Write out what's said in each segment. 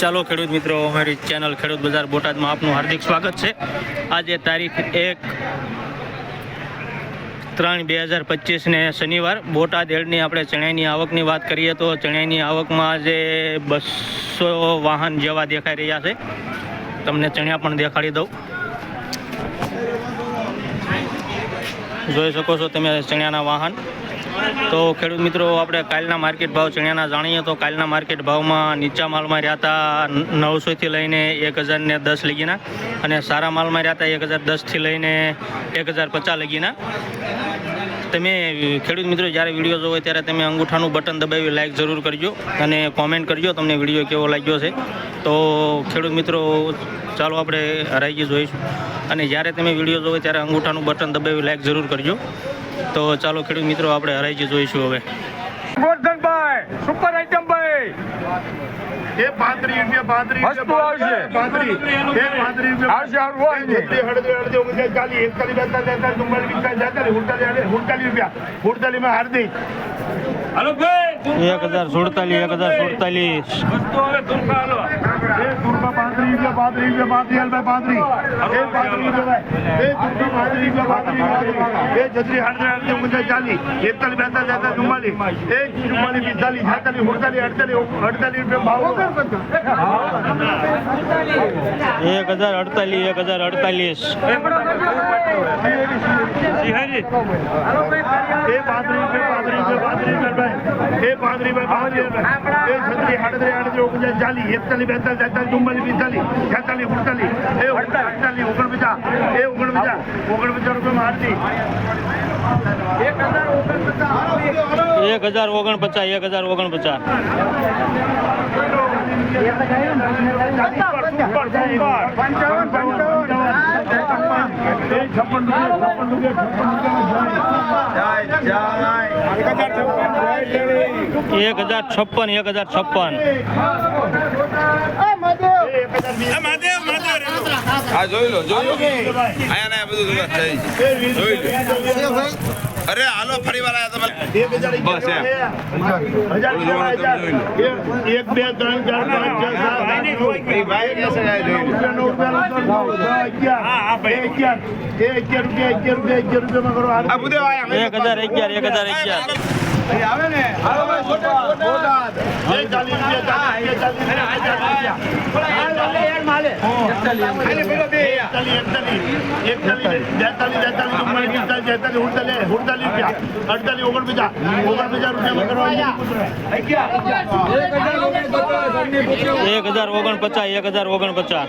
ચાલો ખેડૂત મિત્રો, અમારી ચેનલ ખેડૂત બજાર બોટાદમાં આપનું હાર્દિક સ્વાગત છે. આજે તારીખ એક ત્રણ બે હજાર પચીસને શનિવાર. બોટાદ એડની આપણે ચણાઈની આવકની વાત કરીએ તો ચણાઈની આવકમાં આજે બસો વાહન જેવા દેખાઈ રહ્યા છે. તમને ચણિયા પણ દેખાડી દઉં. જોઈ શકો છો તમે ચણિયાના વાહન. તો ખેડૂત મિત્રો, આપણે કાલના માર્કેટ ભાવ ચણિયાના જાણીએ તો કાલના માર્કેટ ભાવમાં નીચા માલમાં રહ્યા હતા નવસોથી લઈને એક હજારને દસ લગીના અને સારા માલમાં રહ્યા હતા એક હજાર દસથી લઈને એક હજાર પચાસ લગીના. તમે ખેડૂત મિત્રો, જ્યારે વીડિયો જોવો ત્યારે તમે અંગૂઠાનું બટન દબાવી લાઈક જરૂર કરજો અને કોમેન્ટ કરજો, તમને વીડિયો કેવો લાગ્યો છે. તો ખેડૂત મિત્રો, ચાલો આપણે હરાઈજી જોઈશું. અને જ્યારે તમે વીડિયો જોવો ત્યારે અંગૂઠાનું બટન દબાવી લાઈક જરૂર કરજો. તો ચાલો ખેડૂત મિત્રો આપણે હરાઈજી જોઈશું હવે. ગોરધનભાઈ સુપર આઈટમ ભાઈ. એ પાંત્રીસ રૂપિયા પાંત્રીસ વસ્તુ આવશે. પાંત્રીસ એ પાંત્રીસ રૂપિયા. આવશે, આવશે, હોય ને. છત્રીસ, અડત્રીસ, ચાલી એક ચાલીસ, એકતાલીસ, બેતાલીસ, તેતાલીસ, ચુમ્માલીસ, પિસ્તાલીસ, છેતાલીસ, સુડતાલીસ, સુડતાલીસ રૂપિયા. સુડતાલીસમાં હાર્દિક. એક હજાર સુડતાલીસ એક હજાર સુડતાલીસ વસ્તુ હવે તુરખા હાલો એ તુરકા પાંત્રીસ રૂપિયા પાંત્રીસ રૂપિયા પાંત્રીસ હાલ ભાઈ પાંત્રીસ એ પાંત્રીસ રૂપિયા ભાઈ એ તુરકા પાંત્રીસ રૂપિયા પાંત્રીસ પાંત્રીસ. એ છત્રીસ આડત્રીસ અડત્રીસ ઓગણચાલીસ ચાલીસ એકતાલીસ બેતાલીસ તેતાલીસ ચુમ્માલીસ એ ચુમ્માલીસ પિસ્તાલીસ છેતાલીસ સુડતાલીસ અડતાલીસ અડતાલીસ રૂપિયા ભાવ એક હજાર અડતાલીસ એક હજાર અડતાલીસ સિંહાજી એ પાંત્રીસ એ પાંત્રીસ ભાઈ પાંત્રીસ રૂપિયા એ છત્રીસ આડત્રીસ આડત્રીસ ઓગણચાલીસ ચાલીસ એકતાલીસ બેતાલીસ તેતાલીસ ચુમ્માલીસ પિસ્તાલીસ છેતાલીસ સુડતાલીસ એ અડતાલીસ ઓગણપચાસ એ ઓગણપચાસ ઓગણપચાસ રૂપિયામાં હારતી એક હજાર ઓગણપચાસ એક હજાર ઓગણપચાસ એક હજાર છપ્પન એક હજાર છપ્પન. હા જોઈ લો જોઈ લો. આયા ને બધું જોઈ લો. અરે હાલો ફરી વાર આયા તમે એક બે ત્રણ ચાર પાંચ છ સાત એક હજાર અગિયાર એક હજાર અગિયાર. એ ચાલીસ રૂપિયા ચાલીસ રૂપિયા એક હજાર ઓગણપચાસ એક હજાર ઓગણપચાસ.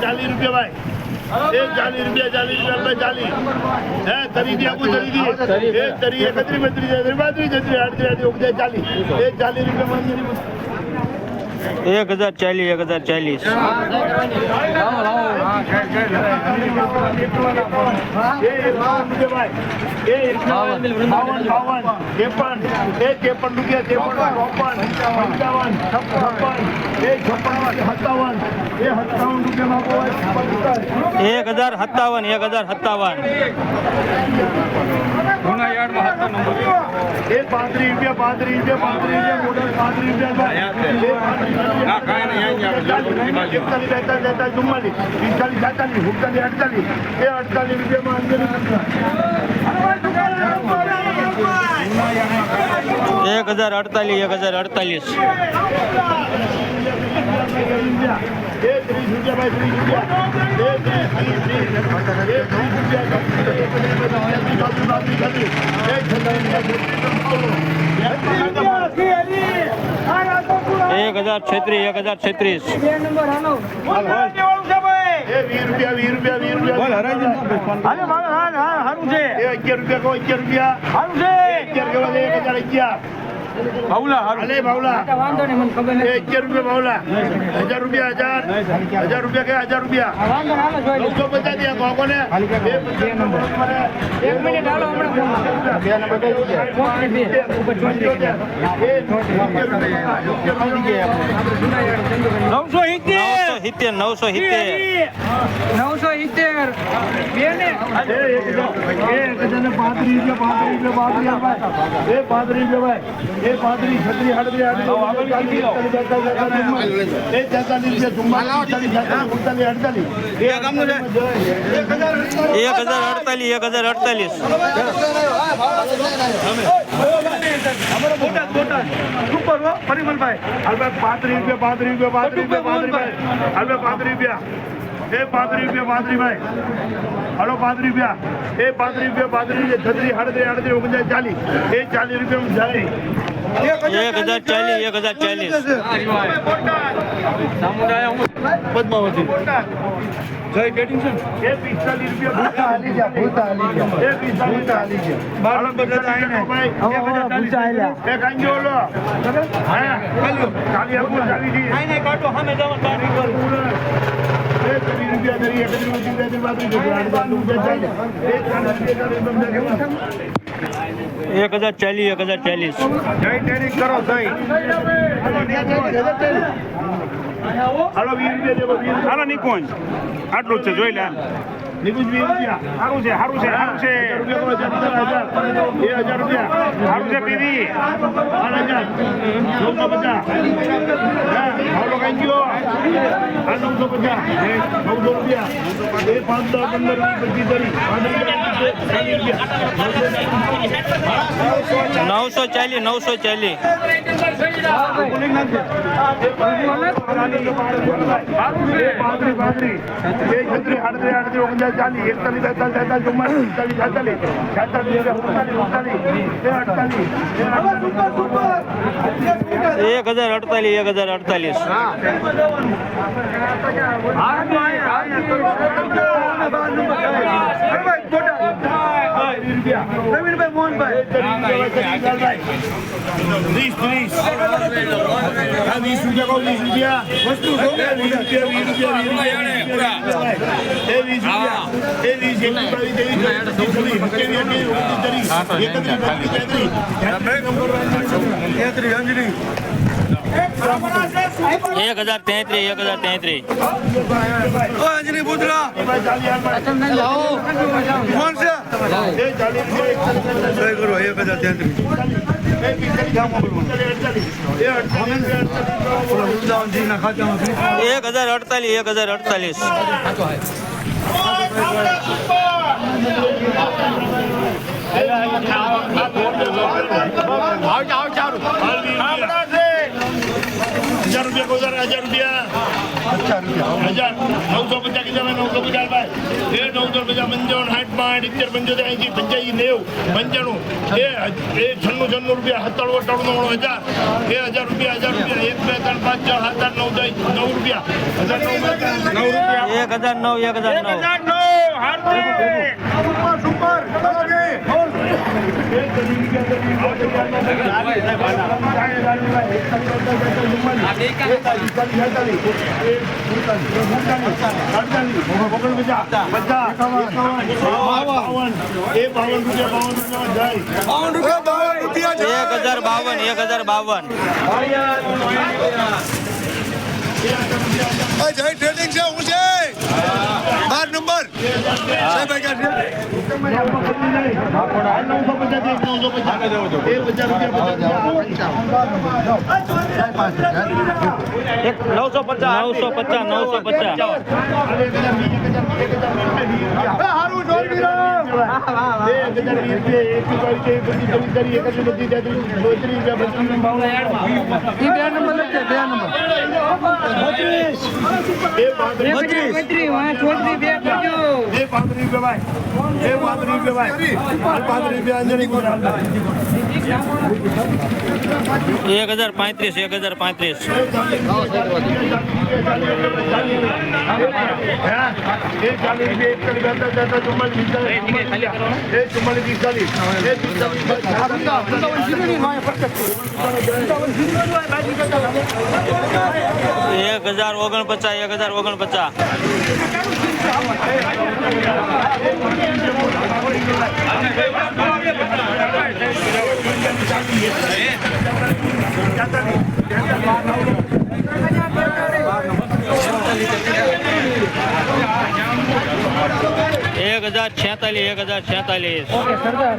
ચાલીસ રૂપિયા ભાઈ. એ ચાલીસ રૂપિયા ચાલીસ રૂપિયા ચાલીસ. હે ખરીદી આપું ખરીદી એ તરી એકત્રીસ બત્રીસ ત્રીસ પાંત્રીસ છત્રીસ આડત્રીસ ઓગણચાલીસ. ચાલીસ એક ચાલીસ રૂપિયા એક હજાર ચાલીસ એક હજાર ચાલીસ એક હજાર સત્તાવન એક હજાર સત્તાવન જૂના યાર્ડમાં હતા નંબર પાંત્રીસ રૂપિયા પાંત્રીસ રૂપિયા પાંત્રીસ રૂપિયા મોટા પાંત્રીસ રૂપિયા ના કાંઈ નહીં એકતાલીસ ચુમ્માલીસ પિસ્તાલીસ સુડતાલીસ અડતાલીસ એ અડતાલીસ રૂપિયામાં એક હજાર અડતાલીસ એક હજાર અડતાલીસ એ એક હજાર છત્રીસ એક હજાર છત્રીસ. અગિયાર રૂપિયા અગિયાર રૂપિયા. અગિયાર કહેવા ભાવલા વાંધો નહીં મને ખબર ભાવલા એ અગિયાર રૂપિયા ભાવલા હજાર રૂપિયા હજાર હજાર રૂપિયા કે હજાર રૂપિયા નવસો પચાસ દે કોકો ને એક મિનિટ હાલો નવસો ઇત્તેર નવસો સિત્તેર નવસો સિત્તેર નવસો સિત્તેર બે ને એ એક હજાર અડતાલીસ એક હજાર અડતાલીસ હજાર અડતાલીસ એક હજાર અડતાલીસ હાલભાઈ પાંત્રીસ રૂપિયા પાંત્રીસ રૂપિયા પાંત્રીસ રૂપિયા પાંત્રીસ હાલભાઈ પાંત્રીસ રૂપિયા એ પાંત્રીસ રૂપિયા પાંત્રીસ ભાઈ હાલો પાંત્રીસ રૂપિયા એ પાંત્રીસ રૂપિયા પાંત્રીસ છત્રીસ આડત્રીસ આડત્રીસ ચાલીસ એ ચાલીસ રૂપિયા જાય એક હજાર ચાલીસ એક હજાર ચાલીસ. એ પિસ્તાલીસ રૂપિયા એ પિસ્તાલીસ હાલો ભાઈ એ કાંજો લો. હા. એક હજાર ચાલીસ એક હજાર ચાલીસ. જય ટેરિંગ કરો જય. હાલો વીસ રૂપિયા દેવો હાલો નિકુંજ. આટલું જ છે જોઈ લે નિકુંજ વીસ રૂપિયા. સારું છે સારું છે સારું છે. બે હજાર રૂપિયા. સારું છે પીવી. બાર હજાર. નવસો પચાસ. ભાવલો કઈ ગયો નવસો પચાસ નવસો રૂપિયા બે પાંચ દસ પંદર પચીસ ચાલીસ નવસો ચાલીસ નવસો ચાલીસ પાંત્રીસ પાંત્રીસ એ છત્રીસ આડત્રીસ આડત્રીસ ઓગણચાલીસ ચાલીસ એકતાલીસ બેતાલીસ ચુમ્માલીસ પિસ્તાલીસ છેતાલીસ છેતાલીસ ઉડતાલીસ ઉડતાલીસ એ અડતાલીસ એ અડતાલીસ, એક હજાર અડતાલીસ. એક હજાર વીસ ત્રીસ વીસ રૂપિયા કહું વીસ રૂપિયા વસ્તુ વીસ રૂપિયા વીસ રૂપિયા એ વીસ રૂપિયા એ વીસ એકત્રીસ બત્રીસ તેત્રીસ એક હજાર તેત્રીસ એક હજાર તેત્રીસ અંજની પુત્રા કોણ છે એ ચાલીસ રૂપિયા કરો એક હજાર તેત્રીસ એક હજાર અડતાલીસ એક હજાર અડતાલીસ હજાર રૂપિયા કોઝર હજાર રૂપિયા. હજાર. નવસો પચાસ કીધા નવસો પચાસ ભાઈ. એ નવસો પચાસ પંચાવન સાઠ પાંચ ઇત્તેર પંચોતેર એસી પંચ્યાસી નેવું પંચાણું. એ એ છન્નું છન્નું રૂપિયા સત્તાણું અઠાણું હજાર. એ હજાર રૂપિયા હજાર રૂપિયા. એક બે ત્રણ પાંચ છ સાત આઠ નવ દસ નવ રૂપિયા. હજાર નવ નવ રૂપિયા. એક હજાર નવ એક હજાર નવ. સુપર રૂપિયા એક હજાર બાવન એક હજાર બાવન જય ટ્રેડિંગ છે હું છે બાર નંબર સાહેબ નવસો પચાસ નવસો પચાસ નવસો પચાસ બે નંબર લખજે બે પાંત્રીસ રૂપિયા ભાઈ પાંત્રીસ રૂપિયા અંજની ગુણ એક હજાર પાંત્રીસ એક હજાર પાંત્રીસ એ ચાલીસ રૂપિયા એકતાલીસ બેતાલીસ તેતાલીસ ચુમ્માલીસ પિસ્તાલીસ એ ચુમ્માલીસ પિસ્તાલીસ એ પિસ્તાલીસ એક હજાર ઓગણપચાસ એક હજાર ઓગણપચાસ છેતાલીસ એક હજાર છેતાલીસ એક હજાર છેતાલીસ સરદાર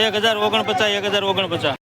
એક હજાર ઓગણપચાસ એક હજાર ઓગણપચાસ